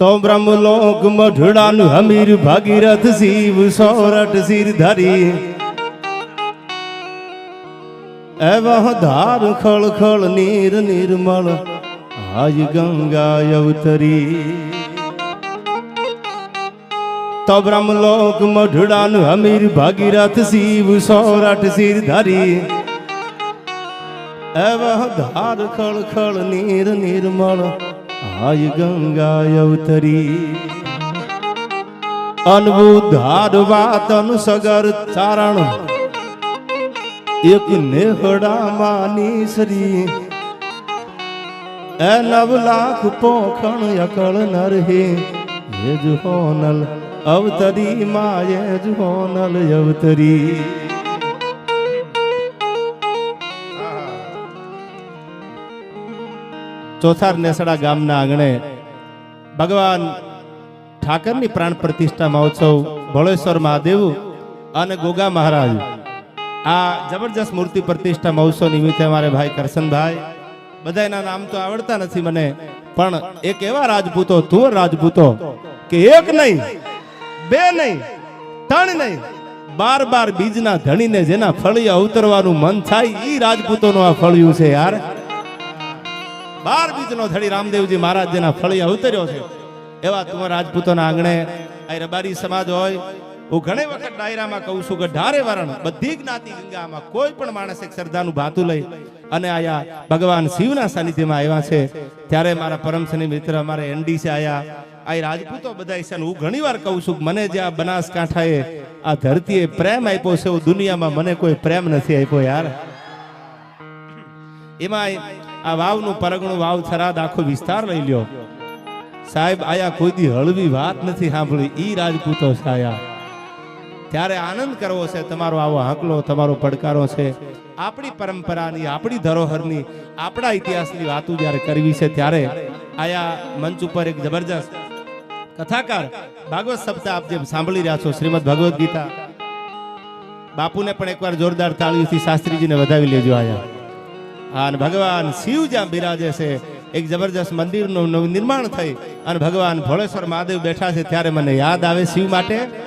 તો બ્રહ્મલોક મઢડાનું હમીર ભાગીરથ શિવ સોરઠ શિર ધરી એવા ધાર ખળ ખળ નીર નિર્મળ આજ ગંગા અવતરી તો બ્રહ્મલોક મઢડાનું હમીર ભાગીરથ શિવ સોરઠ શિર ધરી એવા ધાર ખળ ખળ નીર નિર્મળ આય ગંગા અવતરી અનબુધાર વાતન સગર ચારણ. એક નેહડા માની શ્રી એ નવ લાખ પોખણ અકળ નર હે જ હોનલ અવતરી માય જ હોનલ અવતરી. ચોથાર નેસડા ગામના આંગણે ભગવાન ઠાકરની પ્રાણ પ્રતિષ્ઠા મહોત્સવ ભોળેશ્વર મહાદેવ અને ગોગા મહારાજ આ જબરજસ્ત મૂર્તિ પ્રતિષ્ઠા મહોત્સવ નિમિત્તે અમારે ભાઈ કરશનભાઈ બધાના નામ તો આવડતા નથી મને, પણ એક એવા રાજપૂતો તુંવર રાજપૂતો કે એક નહીં, બે નહીં, ત્રણ નહીં, બાર બાર બીજના ધણીને જેના ફળિયા ઉતરવાનું મન થાય એ રાજપૂતોનું આ ફળિયું છે યાર. બાર બીજનો ધડી રામદેવજી મહારાજ જેના ફળિયા ઉતર્યો છે. એવા તુંવર રાજપૂતોના આંગણે આ રબારી સમાજ હોય, હું ઘણી વખત ડાયરામાં કહું છું કે ઢારે વરણ, બધી જ્ઞાતિ ગંગામાં કોઈ પણ માણસ એક શ્રદ્ધાનું ભાતું લઈ અને આયા ભગવાન શિવના સાનિધ્યમાં આવ્યા છે. ત્યારે મારા પરમ શનિ મિત્ર અમારે છે આયા. આ રાજપૂતો બધા છે હું ઘણી વાર કહું છું મને જે આ બનાસકાંઠાએ આ ધરતીએ પ્રેમ આપ્યો છે એવું દુનિયામાં મને કોઈ પ્રેમ નથી આપ્યો યાર. એમાં આ વાવનું પરગણું વાવ થરાદ આખો વિસ્તાર લઈ લ્યો. સાહેબ, આયા કોઈ દી હળવી વાત નથી સાંભળી. ઈ રાજપૂતો છે આયા. ત્યારે આનંદ કરવો છે, તમારો આવો હાંકલો, તમારો પડકારો છે. આપણી પરંપરાની, આપણી ધરોહરની, આપણા ઇતિહાસની વાતો જ્યારે કરવી છે ત્યારે આયા મંચ ઉપર એક જબરજસ્ત કથાકાર ભાગવત સપ્તાહ આપ જેમ સાંભળી રહ્યા છો, શ્રીમદ ભગવદ્ ગીતા. બાપુને પણ એકવાર જોરદાર તાળીઓથી શાસ્ત્રીજીને વધાવી લેજો આયા. અને ભગવાન શિવ જ્યાં બિરાજે છે, એક જબરજસ્ત મંદિરનું નવું નિર્માણ થઈ અને ભગવાન ભોળેશ્વર મહાદેવ બેઠા છે ત્યારે મને યાદ આવે શિવ માટે.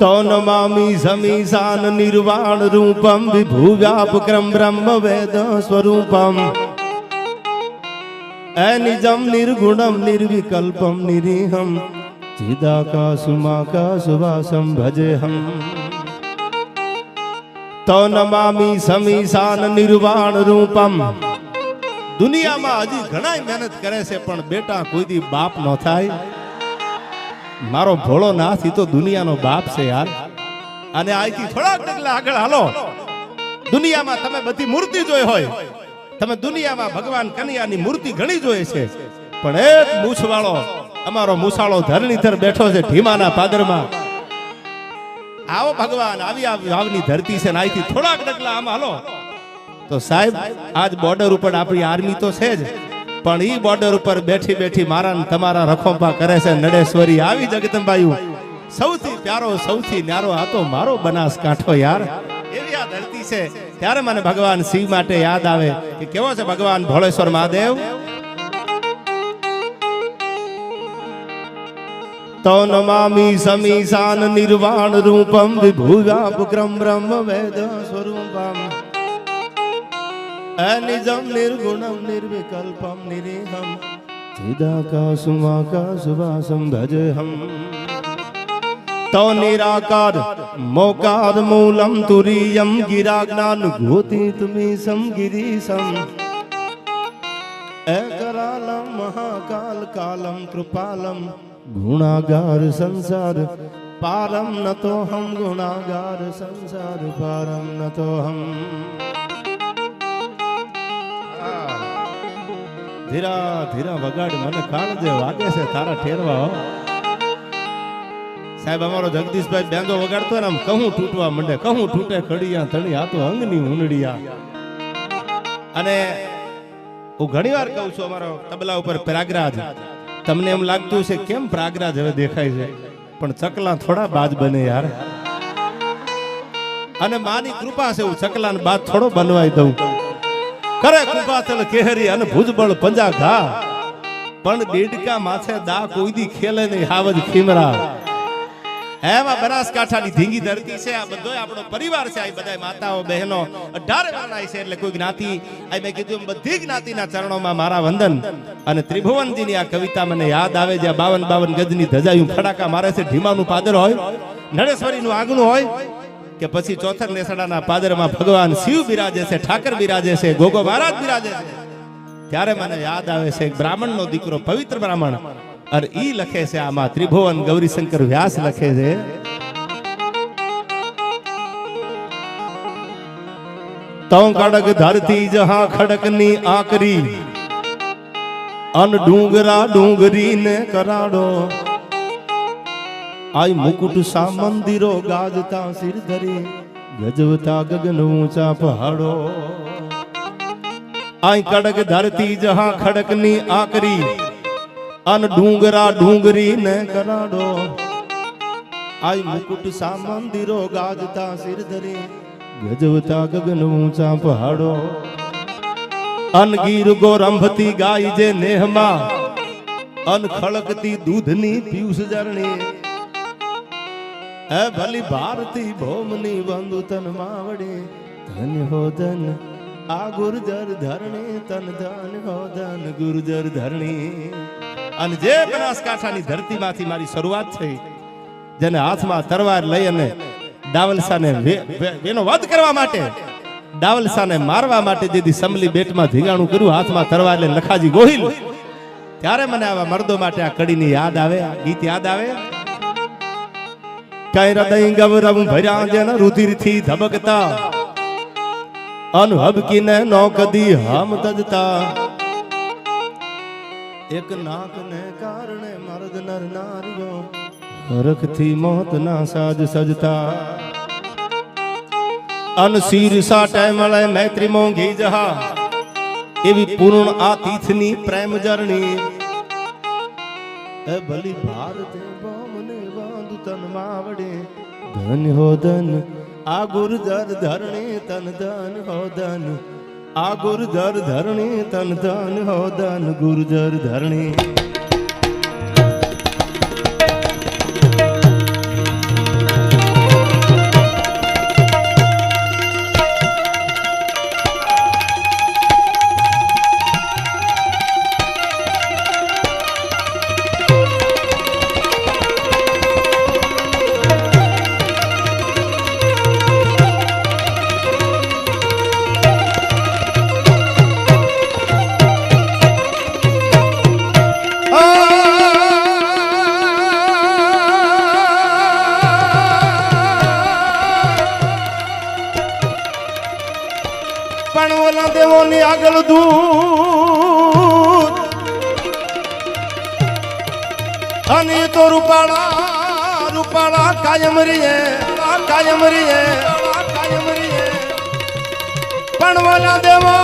તો નમામિ સમીશાન નિર્વાણ રૂપમ, વિભુ વ્યાપક્રમ બ્રહ્મ વેદ સ્વરૂપમ. એ નિજમ નિર્ગુણમ નિર્વિકલ્પમ નિરીહમ. ચિદાકાશુમાકાશુવાસમ ભજેહમ તો નમામી સમીશાન નિર્વાણ રૂપમ દુનિયામાં હજી ઘણા મહેનત કરે છે, પણ બેટા કોઈ બાપ ન થાય। મારો ભોળો નાથ તો દુનિયાનો બાપ છે યાર। અને આજથી થોડાક ડગલા આગળ હાલો। દુનિયામાં તમે બધી મૂર્તિ જોઈ હોય। તમે દુનિયામાં ભગવાન કનૈયાની મૂર્તિ ઘણી જોઈ છે। પણ એક મૂછવાળો અમારો મુસાળો ધરણીધર બેઠો છે ઢીમાના પાદરમાં. આવો ભગવાન, આવી આવની ધરતી છે અહીંથી થોડાક ડગલા આમ હાલો. તો સાહેબ, આજ બોર્ડર ઉપર આપણી આર્મી તો છે જ, પણ ઈ બોર્ડર ઉપર બેઠી બેઠી મારા તમારા રખોપા કરે છે નડેશ્વરી. આવી જગતંબાયું સૌથી પ્યારો, સૌથી ન્યારો, આ તો મારો બનાસકાંઠો યાર. એવી આ ધરતી છે. ત્યારે મને ભગવાન શિવ માટે યાદ આવે કે કેવો છે ભગવાન ભોળેશ્વર મહાદેવ? તો નમામિ સમીશાન નિર્વાણ રૂપમ વિભુવ્યાપક્રમ બ્રહ્મ વેદ સ્વરૂપમ અનિજમ નિર્ગુણમ નિર્વિકલ્પમ નિરીહમ ચિદાકાશુમાકાશુવાસમ ભજહમ તો નિરાકાર મોકાર મૂલમ તુરીયમ ગિરાજ્ઞાન તુમી સમ ગિરીશમ મહાકાલ કાલમ કૃપાલમ ગુણાગાર સંસાર પારમ નતો હમ ગુણાગાર સંસાર પારમ નતો હમ ધીરા ધીરા વગાડ મને કાળ જે વાગે છે તારા ઠેરવા સાહેબ અમારો જગદીશભાઈ બેંગો વગાડતો ને આમ કહું તૂટવા મંડે, કહું તૂટે કડિયા તણી આ તો અંગની હુંડડિયા અને હું ઘણી વાર કહું છું, અમારો તબલા ઉપર પ્રાગરાજ. તમને એમ લાગતું છે કેમ પ્રાગરાજ હવે દેખાય છે? પણ ચકલા થોડા બાજ બને યાર. અને માની કૃપા છે, હું ચકલાને બાદ થોડો બનવાઈ દઉં. કરે કૃપા ચલ કેહરી અને ભુજબળ પંજા ઘા. પણ દેડકા માથે દા કોઈ દી ખેલે નહીં હાવજ ખીમરા. એમાં બનાસકાંઠાની ધીંગી ધરતી છે. આ બધો આપણો પરિવાર છે. આ બધા માતાઓ, બહેનો અઢાર વર્ણાય છે એટલે કોઈ જ્ઞાતિ, આ મેં કીધું બધી જ્ઞાતિના ચરણોમાં મારા વંદન અને ત્રિભુવનજીની આ કવિતા મને યાદ આવે જ્યાં બાવન બાવન ગજની ધજાયું ફડાકા મારે છે. ઢીમાનું પાદર હોય નળેશ્વરીનું આંગણું હોય, કે પછી ચોથર નેસડાના પાદરમાં ભગવાન શિવ બિરાજે છે, ઠાકર બિરાજે છે, ગોગો મહારાજ બિરાજે છે. ત્યારે મને યાદ આવે છે બ્રાહ્મણનો દીકરો, પવિત્ર બ્રાહ્મણ. અને ઈ લખે છે આમાં ત્રિભુવન ગૌરીશંકર વ્યાસ લખે છે તો કડક ધરતી જહા ખડકની આકરી અન ડુંગરા ડુંગરી ને કરાડો આઈ મુકુટ સા મંદિરો ગાજતા સિર ધરી ગજવતા ગગન ઊંચા પહાડો આઈ કડક ધરતી જહા ખડકની આકરી અન ડુંગરા ડુંગરી ને કરાડો. આય મુકુટ સા મંદિરો ગાજતા સિર ધરી ગજવતા ગગન ઊંચા પહાડો. અન ગીર ગોરંભતી ગાય જે નેહમાં, અન ખળકતી દૂધની પિયુષ જરણી હે ભલી ભારતી ભોમની બંધુ તન માવડે, ધન હો ધન, આ ગુર્જર ધરણી, તન ધન હો ધન ગુર્જર ધરણી. અને જે બનાસકાંઠાની ધરતીમાંથી મારી શરૂઆત થઈ, જેને હાથમાં તરવાર લઈ અને ડાવલસાને એનો વધ કરવા માટે, ડાવલસાને મારવા માટે જેથી સમલી બેટમાં ધીંગાણું કર્યું, હાથમાં તરવાર લઈને લખાજી ગોહિલ. ત્યારે મને આવા મર્દો માટે આ કડીની યાદ આવે, આ ગીત યાદ આવે. કઈ હૃદય ગૌરવ ભર્યા જેન રુધિરથી ધબકતા, અનહબકીને નો કદી હમ તજતા એક નાકને કારણે મર્દ નર નારીઓ હરખથી મોતના સાજ સજતા. અન શીર સાટે મળે મૈત્રી મોંઘી જહા. એવી પૂર્ણ આ તીથની પ્રેમ જરણી. એ ભલી ભારતે બોમને બાંધુ તન માવડે. ધન હો ધન આ ગુરજર ધરણી તન ધન હો ધન આ ગુરજર ધરણી તન ધન હો ધન ગુરજર ધરણી. કાયમ રીએ કાયમ રીએ કાયમ રીએ પણ ઓલા દેવો,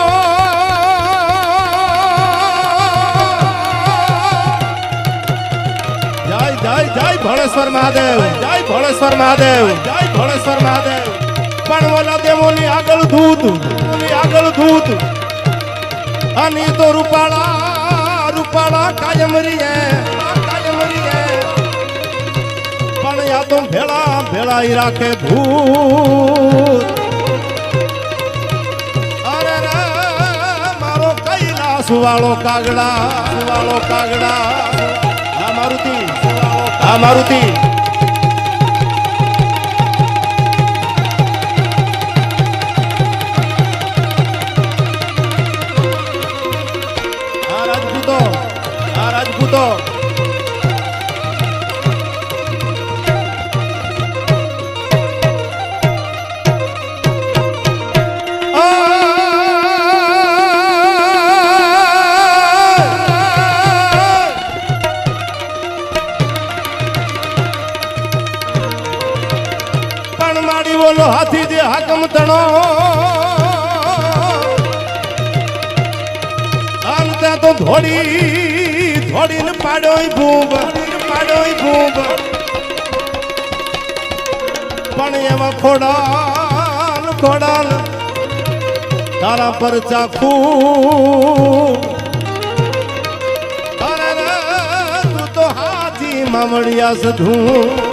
જય જય જય ભોળેશ્વર મહાદેવ, જય ભોળેશ્વર મહાદેવ, જય ભોળેશ્વર મહાદેવ. પણ ઓલા દેવોની આગળ ઓલી આગળ દૂત અને તો રૂપાળા રૂપાળા કાયમ રીએ કાયમ રીએ યા તો ભેળા ભેળા ઈ રાખે ભૂત. અરે રે, મારો કૈલાસ વાળો કાગડા વાળો કાગડા. આ મારુતિ આ મારુતિ. માડી બોલો હાથી જે હાકમ તણો. અંતે તો ધોડી ને પાડોય ભૂબ પાડોય ભૂબ. પણ એવા ખોડાલ ખોડાલ તારા પર ચાખું. તારા તું તો હાથી મામડિયા સધું.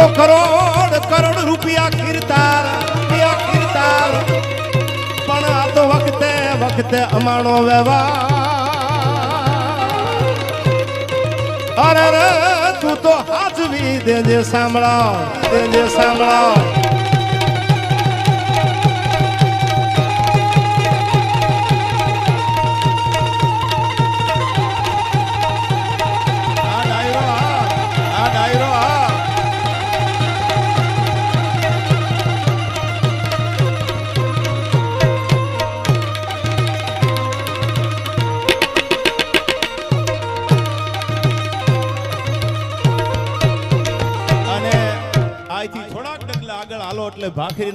તો કરોડ કરોડ રૂપિયા ખીરતા રૂપિયા ખીરતા. પણ આ તો વખતે વખતે અમાણો વ્યવહાર. અરે તું તો હાજવી દેજે સાંભળો, દેજે સાંભળા.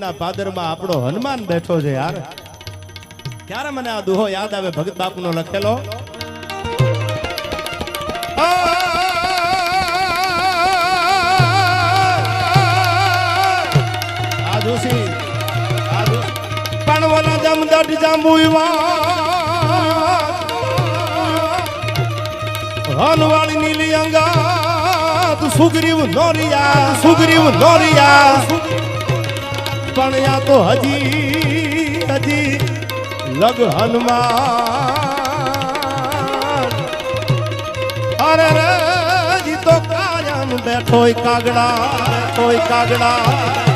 ભાખરીના પાદરમાં આપણો હનુમાન બેઠો છે યાર. ત્યારે મને આ દુહો યાદ આવે? ભગત બાપુનો લખેલો? પણ વના જમ દટ જાંબુ હનવાળી નીલી અંગા તું સુગ્રીવ નોરિયા સુગ્રીવ નોરિયા. પણ યા તો હજી હજી લગ હનુમાન. અરે રે, હજી તો કાયમ બેઠોય કાગડા બેઠોય કાગડા.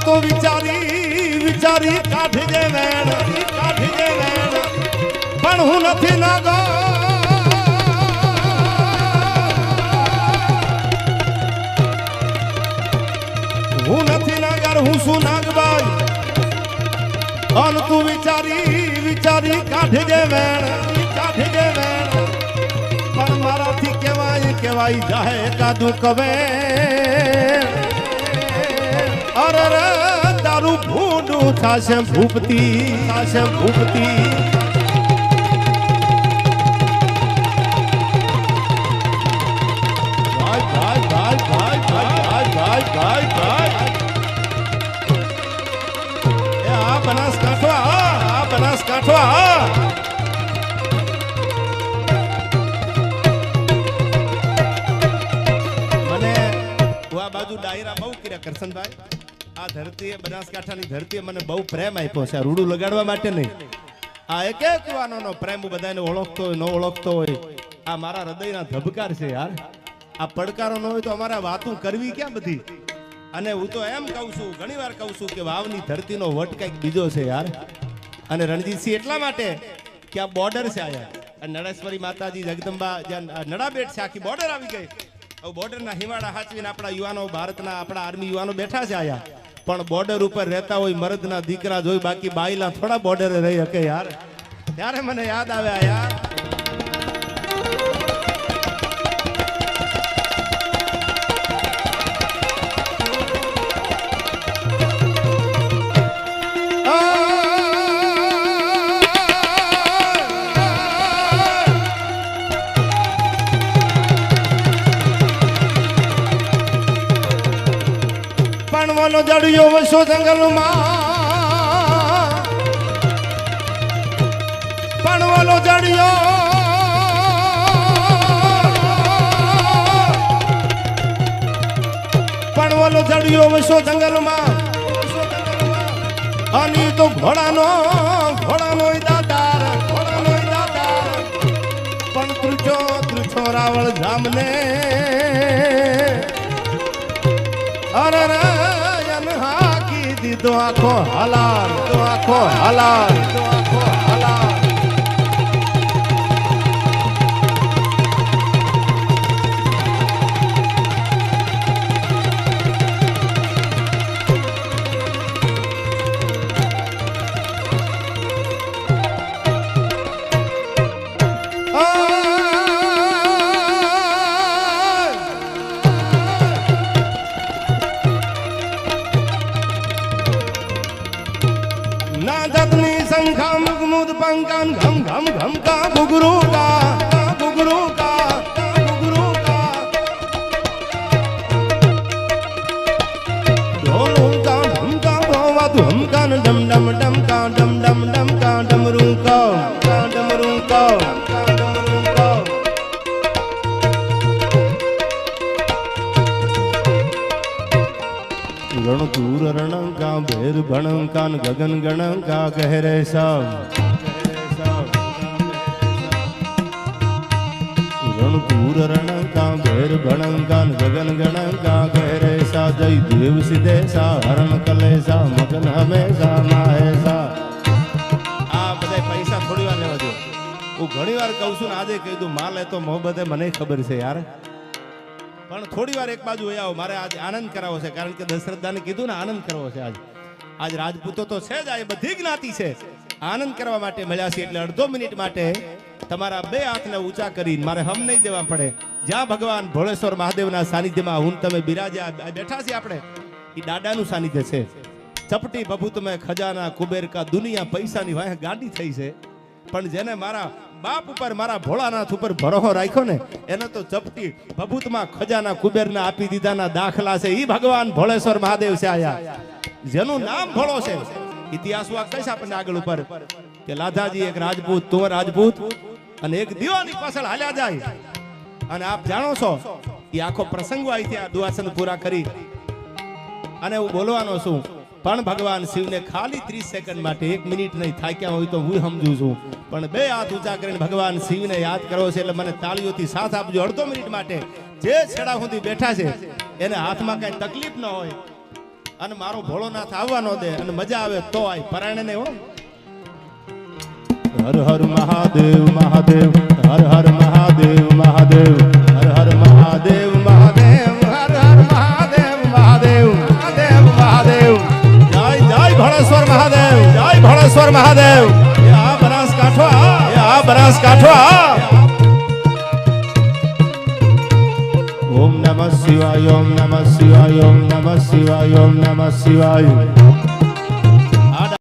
તો વિચારી વિચારી કાઢજે વેણ કાઢજે વેણ પણ હું નથી નાગર હું નથી નાગર હું શું નાગબાઈ અન તું વિચારી વિચારી કાઢી દે વેણ કાઢજે વેણ પણ મારાથી કહેવાય કહેવાય જાય કાદુ કવે અરે રે, તારું ભૂંડું થાશે ભૂપતી થાશે ભૂપતી. બનાસકાંઠવા મને આ બાજુ ડાયરા બહુ કર્યા કરશનભાઈ. આ ધરતીએ, બનાસકાંઠાની ધરતીએ મને બહુ પ્રેમ આપ્યો છે. આ રૂડું લગાડવા માટે નહીં. આ એક એક યુવાનોનો પ્રેમ હું બધાને ઓળખતો હોય, ન ઓળખતો હોય. આ મારા હૃદયના ધબકાર છે યાર. આ પડકારો ન હોય તો અમારે વાતું કરવી ક્યાં બધી? અને હું તો એમ કહું છું ઘણી વાર કહું છું કે વાવની ધરતીનો વટ કંઈક બીજો છે યાર. અને રણજીતસિંહ એટલા માટે કે આ બોર્ડર છે આયા નળેશ્વરી માતાજી, જગદંબા, જ્યાં નડાબેટ છે, આખી બોર્ડર આવી ગઈ. બોર્ડરના હિમાડા હાચવીને આપણા યુવાનો ભારતના, આપણા આર્મી યુવાનો બેઠા છે આયા પણ બોર્ડર ઉપર રહેતા હોય, મરદના દીકરા જોઈ બાકી બાઈલા થોડા બોર્ડરે રહી શકે યાર. ત્યારે મને યાદ આવ્યા યાર. વાલો જડિયો વસો જંગલમાં. પણવાનો જડિયો. પણ વાલો જડિયો વસો જંગલમાં. અને તો ઘોડાનો ઘોડાનો દાદાર ઘોડાનો દાદાર પણ ત્રુચો ત્રુચો રાવળ જામને અરે દીધો આખો હલાલ આખો હલાલ આખો ઘમ ઘમ કા ગુગરુ કા ગુગરુ કા ગુગરુ કા ઢોલો કા ઢમ કા ભવા ધમ કાન ડમ ડમ ડમ કા ડમ ડમ ડમ કા ડમરુ કા કા ડમરુ કા કા ડમરુ કા રણ દૂર રણંકા, ભેર ભણંકાન ગગન ગણંકા જય દેવ સિદ્ધે સા હરણ કલેસા મગન હમેશા માહેસા આ બધા પૈસા થોડી વાર લેવા દો. હું ઘણી વાર કહું છું ને આજે કહી દઉં, માલ તો મોહબ્બતે મને ખબર છે યાર. પણ થોડી વાર એક બાજુ આવો, મારે આજે આનંદ કરાવો છે, કારણ કે દશરથદાને કીધું ને આનંદ કરવો છે આજે. આજ રાજપૂતો તો છે જ, આ બધી જ્ઞાતિ છે. આનંદ કરવા માટે મળ્યા છે એટલે અડધો મિનિટ માટે તમારા બે હાથને ઊંચા કરીને મારે હમ નહીં દેવા પડે. જ્યાં ભગવાન ભોળેશ્વર મહાદેવના સાનિધ્યમાં હું તમે બિરાજ્યા બેઠા છીએ આપણે એ દાદાનું સાનિધ્ય છે. ચપટી બબુ તમે ખજાના કુબેર દુનિયા પૈસાની વાહ ગાડી થઈ છે. પણ જેને મારા બાપ ઉપર, મારા ભોળાનાથ ઉપર ભરોહો રાખ્યો ને, એને તો ચપટી ભભૂતમાં ખજાના, કુબેરના આપી દીધાના દાખલા છે. એ ભગવાન ભોળેશ્વર મહાદેવ છે આયા. જેનું નામ ભોળો છે. ઇતિહાસમાં કહીશ આપણને આગળ ઉપર. કે લાધાજી એક રાજપૂત, તો રાજપૂત. અને એક દીવાની પાછળ હાલ્યા જાય. અને આપ જાણો છો એ આખો પ્રસંગો અહીંથી આ દુઆસન પૂરા કરી. અને હું બોલવાનો છું, પણ ભગવાન શિવને ખાલી 30 સેકન્ડ માટે એક મિનિટ નહીં, થાક્યા હોય તો હું સમજુ છું. પણ બે હાથ ઊંચા કરીને ભગવાન શિવને યાદ કરો છે, એટલે મને તાળીઓથી સાથ આપજો અડધો મિનિટ માટે. જે છેડા સુધી બેઠા છે, એને હાથમાં કઈ તકલીફ ન હોય. અને મારો ભોળોનાથ આવવા ન દે, અને મજા આવે તો આય. પરાણે ને હો. હર હર મહાદેવ મહાદેવ હર હર મહાદેવ મહાદેવ હર હર મહાદેવ મહાદેવ હર હર મહાદેવ મહાદેવ મહાદેવ મહાદેવ જય જય ભોળેશ્વર મહાદેવ જય ભોળેશ્વર મહાદેવ આ બનાસકાંઠો આ એ આ બનાસકાંઠો આ ઓમ નમઃ શિવાય ઓમ નમઃ શિવાય ઓમ નમઃ શિવાય ઓમ નમઃ શિવાય